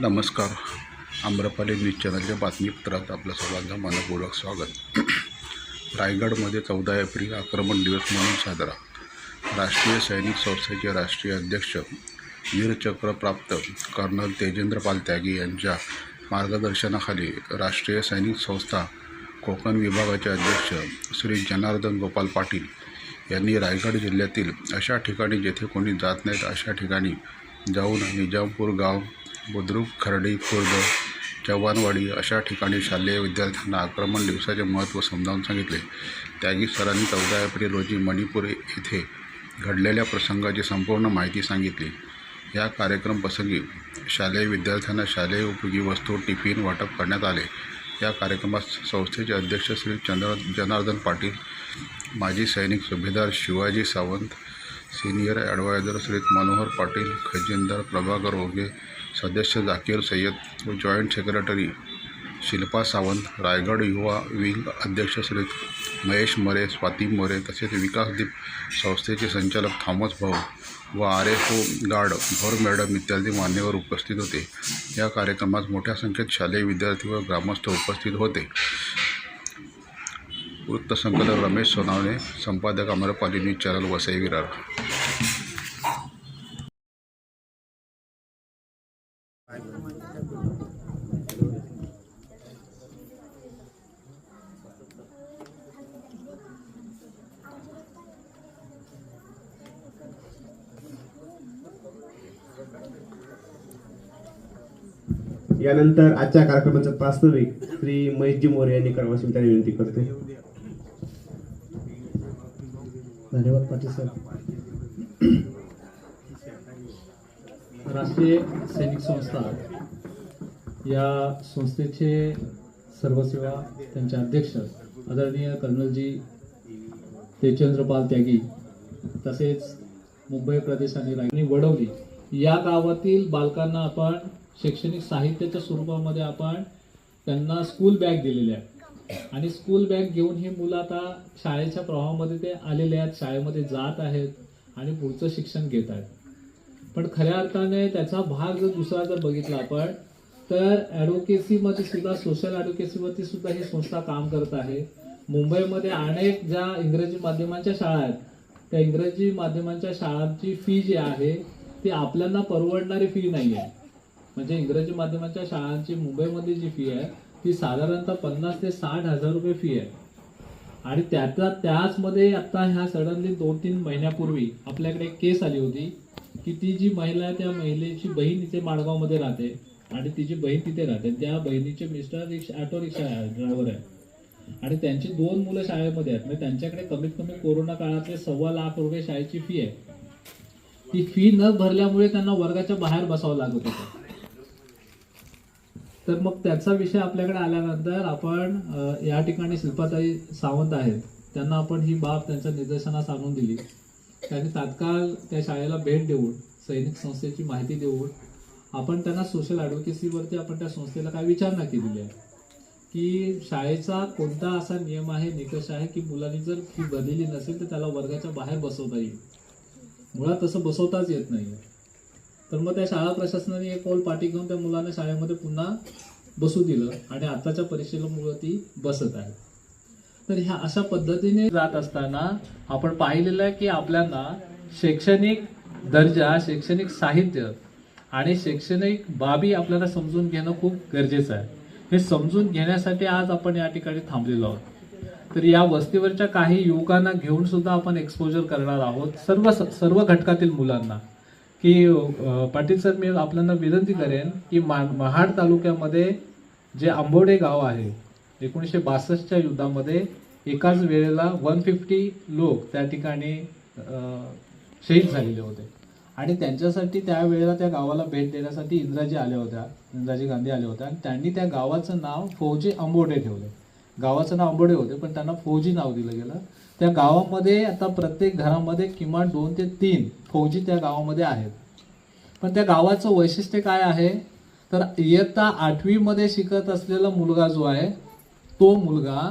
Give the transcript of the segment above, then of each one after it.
नमस्कार. आम्रपाली न्यूज चॅनलच्या बातमीपत्रात आपलं सर्वांचं मनपूर्वक स्वागत. रायगडमध्ये चौदा एप्रिल आक्रमण दिवस म्हणून साजरा. राष्ट्रीय सैनिक संस्थेचे राष्ट्रीय अध्यक्ष वीरचक्रप्राप्त कर्नल तेजेंद्रपाल त्यागी यांच्या मार्गदर्शनाखाली राष्ट्रीय सैनिक संस्था कोकण विभागाचे अध्यक्ष श्री जनार्दन गोपाल पाटील यांनी रायगड जिल्ह्यातील अशा ठिकाणी जेथे कोणी जात नाहीत अशा ठिकाणी जाऊन निजामपूर गाव बुद्रुक खर्डी खुर्द चव्हाणवाडी अशा ठिकाणी शालेय विद्यार्थ्यांना आक्रमण दिवसाचे महत्त्व समजावून सांगितले. त्यागी सरांनी चौदा एप्रिल रोजी मणिपूर येथे घडलेल्या प्रसंगाची संपूर्ण माहिती सांगितली. या कार्यक्रम प्रसंगी शालेय विद्यार्थ्यांना शालेय उपयोगी वस्तू टिफिन वाटप करण्यात आले. या कार्यक्रमात संस्थेचे अध्यक्ष श्री चंद्र जनार्दन पाटील माजी सैनिक सुभेदार शिवाजी सावंत सिनियर ॲडवायझर श्री मनोहर पाटील खजिनदार प्रभाकर ओघे सदस्य जाकीर सय्यद व जॉईंट सेक्रेटरी शिल्पा सावंत रायगड युवा विंग अध्यक्ष श्री महेश मोरे स्वाती मोरे तसेच विकासदीप संस्थेचे संचालक थॉमस भाऊ व R F O guard Bhor madam इत्यादी मान्यवर उपस्थित होते. या कार्यक्रमात मोठ्या संख्येत शालेय विद्यार्थी व ग्रामस्थ उपस्थित होते. वृत्तसंकलन रमेश सोनावणे संपादक अमरपालिनी चरल चॅनल वसई विरार. यानंतर आजच्या कार्यक्रमाचं प्रास्ताविक श्री महेशजी मोरे यांनी करावं अशी त्यांनी विनंती करते धन्यवाद पाटील सर राष्ट्रीय सैनिक संस्था या संस्थेचे सर्वसेवा त्यांचे अध्यक्ष आदरणीय कर्नलजी तेचंद्रपाल त्यागी तसेच मुंबई प्रदेश आणि वडवली या गावातील बालकांना आपण शैक्षणिक साहित्याच्या स्वरूपामध्ये आपण त्यांना स्कूल बॅग दिलेल्या आहेत. आणि स्कूल बॅग घेऊन ही मुलं आता शाळेच्या प्रवाहामध्ये ते आलेले आहेत. शाळेमध्ये जात आहेत आणि पुढचं शिक्षण घेत आहेत. पण खऱ्या अर्थाने त्याचा भाग जर दुसरा जर बघितला आपण तर ॲडव्होकेसीमध्ये सुद्धा सोशल ॲडव्होकेसीवरती सुद्धा ही संस्था काम करत आहे. मुंबईमध्ये अनेक ज्या इंग्रजी माध्यमांच्या शाळा आहेत त्या इंग्रजी माध्यमांच्या शाळांची फी जी आहे ती आपल्याला परवडणारी फी नाही आहे म्हणजे इंग्रजी माध्यमाच्या शाळांची मुंबईमध्ये जी फी आहे ती साधारणतः पन्नास ते साठ हजार रुपये फी आहे. आणि त्याचा त्याचमध्ये आता ह्या सडनली दोन तीन महिन्यापूर्वी आपल्याकडे केस आली होती की ती जी महिला आहे त्या महिलेची बहीण इथे माडगावमध्ये राहते. आणि तिची बहीण तिथे राहते. त्या बहिणीचे mister rickshaw auto rickshaw driver आहे. आणि त्यांची दोन मुलं शाळेमध्ये आहेत. म्हणजे त्यांच्याकडे कमीत कमी कोरोना काळातले सव्वा लाख रुपये शाळेची फी आहे. ती फी न भरल्यामुळे त्यांना वर्गाच्या बाहेर बसावं लागत होतं. तर मग त्याचा विषय आपल्याकडे आल्यानंतर आपण या ठिकाणी शिल्पाताई सावंत आहेत. त्यांना आपण ही बाब त्यांच्या निदर्शनास आणून दिली. त्यांनी तात्काळ त्या शाळेला भेट देऊन सैनिक संस्थेची माहिती देऊन आपण त्यांना सोशल ॲडव्होकेसीवरती आपण त्या संस्थेला काय विचारणा केलेली आहे. की शाळेचा कोणता असा नियम आहे निकष आहे की मुलांनी जर फी भरलेली नसेल तर त्याला वर्गाच्या बाहेर बसवता येईल. मुळात तसं बसवताच येत नाही तर मग त्या शाळा प्रशासनाने एक पाऊल पाठी घेऊन त्या मुलांना शाळेमध्ये पुन्हा बसू दिलं आणि आताच्या परीक्षेला मुलं ती बसत आहे. तर ह्या अशा पद्धतीने जात असताना आपण पाहिलेलं आहे की आपल्याला शैक्षणिक दर्जा शैक्षणिक साहित्य आणि शैक्षणिक बाबी आपल्याला समजून घेणं खूप गरजेचं आहे. हे समजून घेण्यासाठी आज आपण या ठिकाणी थांबलेलो आहोत. तर या वस्तीवरच्या काही युवकांना घेऊन सुद्धा आपण एक्सपोजर करणार आहोत. सर्व सर्व घटकातील मुलांना. की पाटील सर मी आपल्याला विनंती करेन की मा महाड तालुक्यामध्ये जे आंबोडे गाव आहे एकोणीसशे बासष्टच्या युद्धामध्ये एकाच वेळेला वन फिफ्टी लोक त्या ठिकाणी शहीद झालेले होते. आणि त्यांच्यासाठी त्यावेळेला त्या गावाला भेट देण्यासाठी इंदिराजी आल्या होत्या इंदिराजी गांधी आल्या होत्या. आणि त्यांनी त्या गावाचं नाव फौजी आंबोडे ठेवलं. गावाचं नाव आंबोडे होते पण त्यांना फौजी नाव दिलं गेलं. त्या गावामध्ये आता प्रत्येक घरामध्ये किमान दोन ते तीन फौजी त्या गावामध्ये आहेत. पण त्या गावाचं वैशिष्ट्य काय आहे? तर इयत्ता आठवीमध्ये शिकत असलेला मुलगा जो आहे तो मुलगा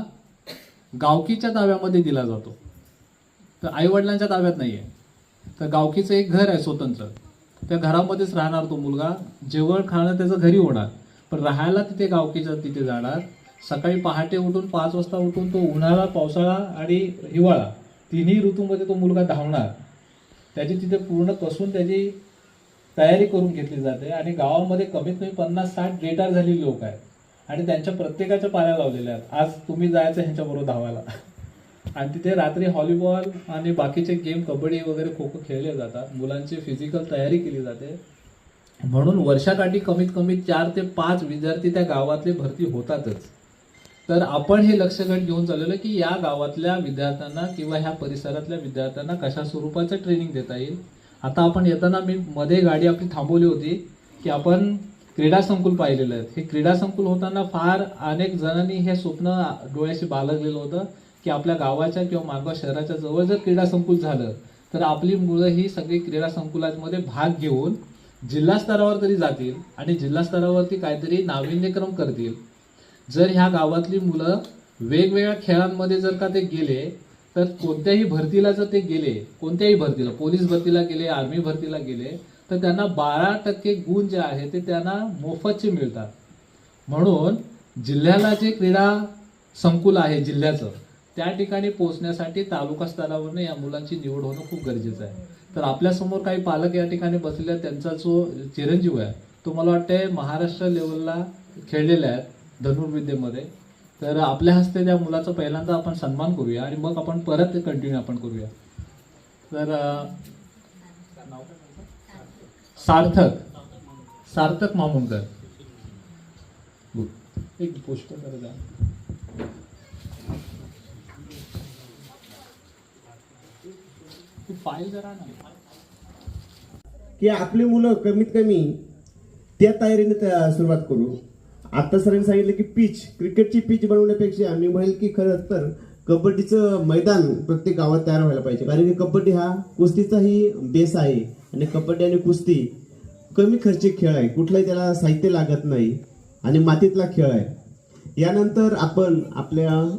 गावकीच्या ताब्यामध्ये दिला जातो. तर आईवडिलांच्या ताब्यात नाही आहे तर गावकीचं एक घर आहे स्वतंत्र. त्या घरामध्येच राहणार तो मुलगा. जेवण खाणं त्याचं घरी होणार. पण राहायला तिथे गावकीच्या तिथे जाणार. सकाळी पहाटे उठून पाच वाजता उठून तो उन्हाळा पावसाळा आणि हिवाळा तिन्ही ऋतूमध्ये तो मुलगा धावणार. त्याची तिथे पूर्ण कसून त्याची तयारी करून घेतली जाते आणि गावामध्ये कमीत कमी पन्नास साठ रिटायर झालेली लोक आहेत आणि त्यांच्या प्रत्येकाच्या पाया लावलेल्या आहेत. आज तुम्ही जायचं ह्यांच्याबरोबर धावायला. आणि तिथे रात्री हॉलीबॉल आणि बाकीचे गेम कबड्डी वगैरे खो खो खेळले जातात. मुलांची फिजिकल तयारी केली जाते. म्हणून वर्षाकाठी कमीत कमी चार ते पाच विद्यार्थी त्या गावातले भरती होतातच. तर आपण हे लक्षगट घेऊन चाललेलो की या गावातल्या विद्यार्थ्यांना किंवा ह्या परिसरातल्या विद्यार्थ्यांना कशा स्वरूपाचं ट्रेनिंग देता येईल? आता आपण येताना मी मध्ये गाडी आपली थांबवली होती की आपण क्रीडा संकुल पाहिलेलं आहे. हे क्रीडा संकुल होताना फार अनेक जणांनी हे स्वप्न डोळ्याशी बाळगलेलं होतं की आपल्या गावाच्या किंवा मागवा शहराच्या जवळ जर क्रीडा संकुल झालं तर आपली मुलं ही सगळी क्रीडा संकुलामध्ये भाग घेऊन जिल्हा स्तरावर तरी जातील आणि जिल्हा स्तरावरती काहीतरी नाविन्यक्रम करतील. जर ह्या गावातली मुलं वेगवेगळ्या खेळांमध्ये जर का ते गेले तर कोणत्याही भरतीला जर ते गेले कोणत्याही भरतीला पोलीस भरतीला गेले आर्मी भरतीला गेले तर त्यांना बारा टक्के गुण जे आहे ते त्यांना मोफतचे मिळतात. म्हणून जिल्ह्याला जे क्रीडा संकुल आहे जिल्ह्याचं त्या ठिकाणी पोहोचण्यासाठी तालुका स्तरावरनं या मुलांची निवड होणं खूप गरजेचं आहे. तर आपल्यासमोर काही पालक या ठिकाणी बसलेले आहेत त्यांचा जो चिरंजीव आहे तो मला वाटतंय महाराष्ट्र लेवलला खेळलेला आहे धनुर्विद्येमध्ये. तर आपल्या हस्ते त्या मुलाचा पहिल्यांदा आपण सन्मान करूया आणि मग आपण परत कंटिन्यू आपण करूया. तर सार्थक. सार्थक मामुंडकर एक पोस्ट करत फाईल जरा ना. की आपली मुलं कमीत कमी त्या तयारीने सुरुवात करू. आता सरांनी सांगितलं की पिच क्रिकेटची पिच बनवण्यापेक्षा मी म्हणेल की खरं तर कबड्डीचं मैदान प्रत्येक गावात तयार व्हायला पाहिजे. कारण की कबड्डी हा कुस्तीचाही बेस आहे आणि कबड्डी आणि कुस्ती कमी खर्चिक खेळ आहे. कुठलंही त्याला साहित्य लागत नाही आणि मातीतला खेळ आहे. यानंतर आपण आपल्या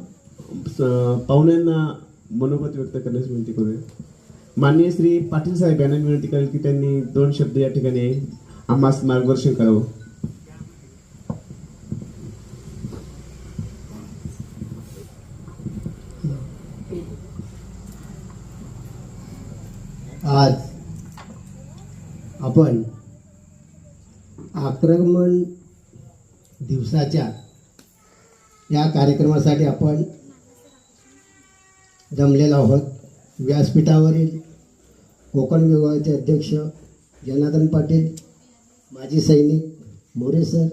स- पाहुण्यांना मनोगत व्यक्त करण्याची विनंती करूया. माननीय श्री पाटील साहेब यांना विनंती करेल की त्यांनी दोन शब्द या ठिकाणी आम्हास मार्गदर्शन करावं. आज आपण आक्रमण दिवसाच्या या कार्यक्रमासाठी आपण जमलेलो आहोत. व्यासपीठावरील कोकण विभागाचे अध्यक्ष जनार्दन पाटील माजी सैनिक मोरे सर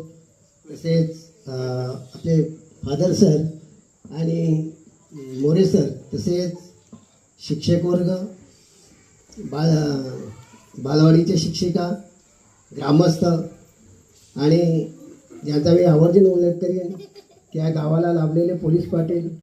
तसेच आपले फादर सर आणि मोरे सर तसेच शिक्षक वर्ग बाल बालवाडीच्या शिक्षिका ग्रामस्थ आणि ज्यांचा मी आवर्जून उल्लेख करेन त्या गावाला लाभलेले पोलीस पाटील